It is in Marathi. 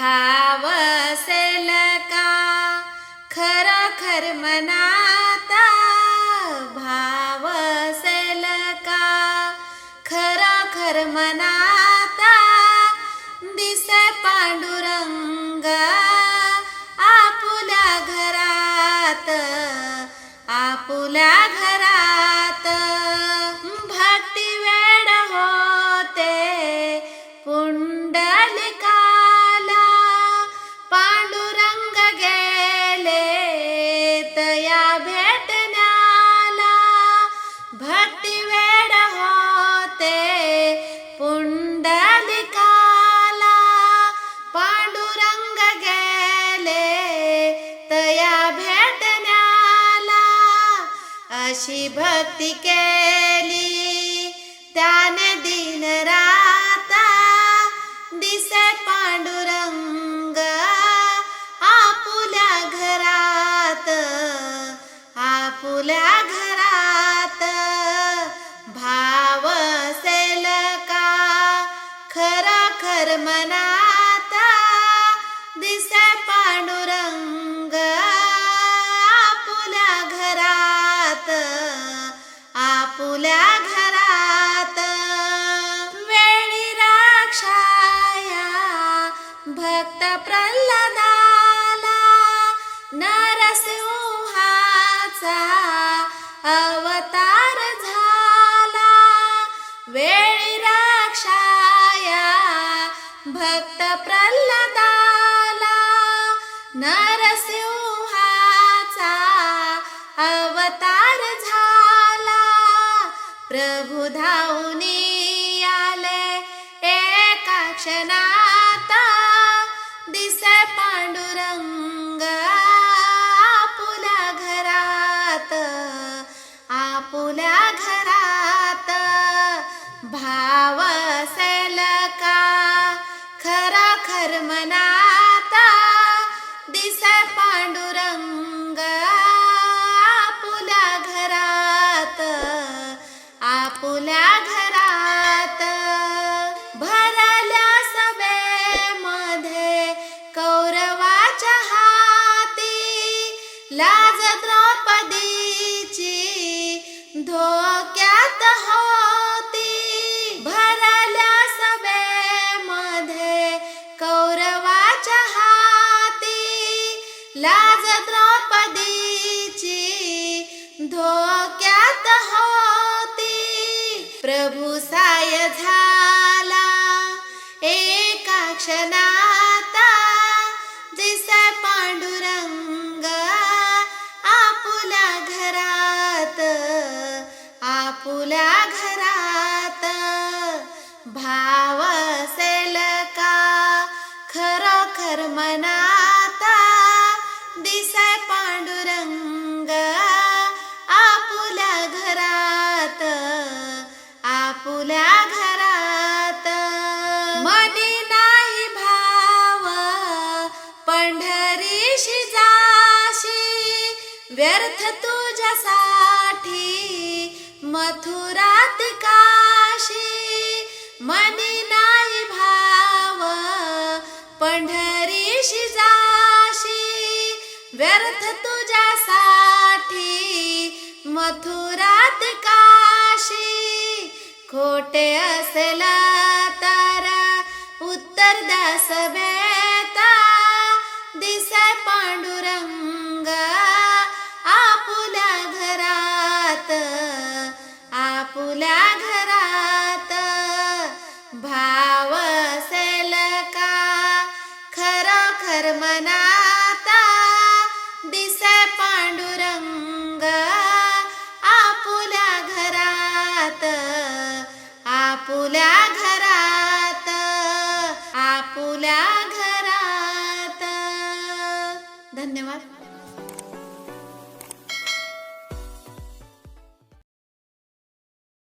भावसेल का? का खर मनाता भाव का? का खर मनाता दिसे पांडुरंग आपुल्या घरात आपुल्या घरात. अशी भक्ती केली. त्याने दिन राता दिसे पांडुरंग आपुल्या घरात आपुल्या घरात भाव सेल का खरा खर मना आपुल्या घरात. वेळी राक्षाया भक्त प्रल्हादाला नरसिंहाचा अवतार झाला. वेळी राक्षाया भक्त प्रल्हादा प्रभु धावूनी आले एका क्षणात दिसे पांडुरंग आपुल्या घरात आपुल्या घरात भा द्रौपदीची धोक्यात होती. भरल्या सभेमध्ये कौरवाच्या हाती लाज द्रौपदीची धोक्यात होती. प्रभू खरोखर दिसाय पांडुरंग आपुल्या घरात आपुल्या घरात. मनी नाही भाव पंढरीशी जाशी व्यर्थ तुझ्यासाठी मथुरा व्यर्थ तुझ्यासाठी. मथुरात काशी खोटे असेल तर उत्तर दास बेता. दिसे पांडुरंग आपुल्या घरात आपुल्या घरात. भाव असेल का? खरोखर मना आपुल्या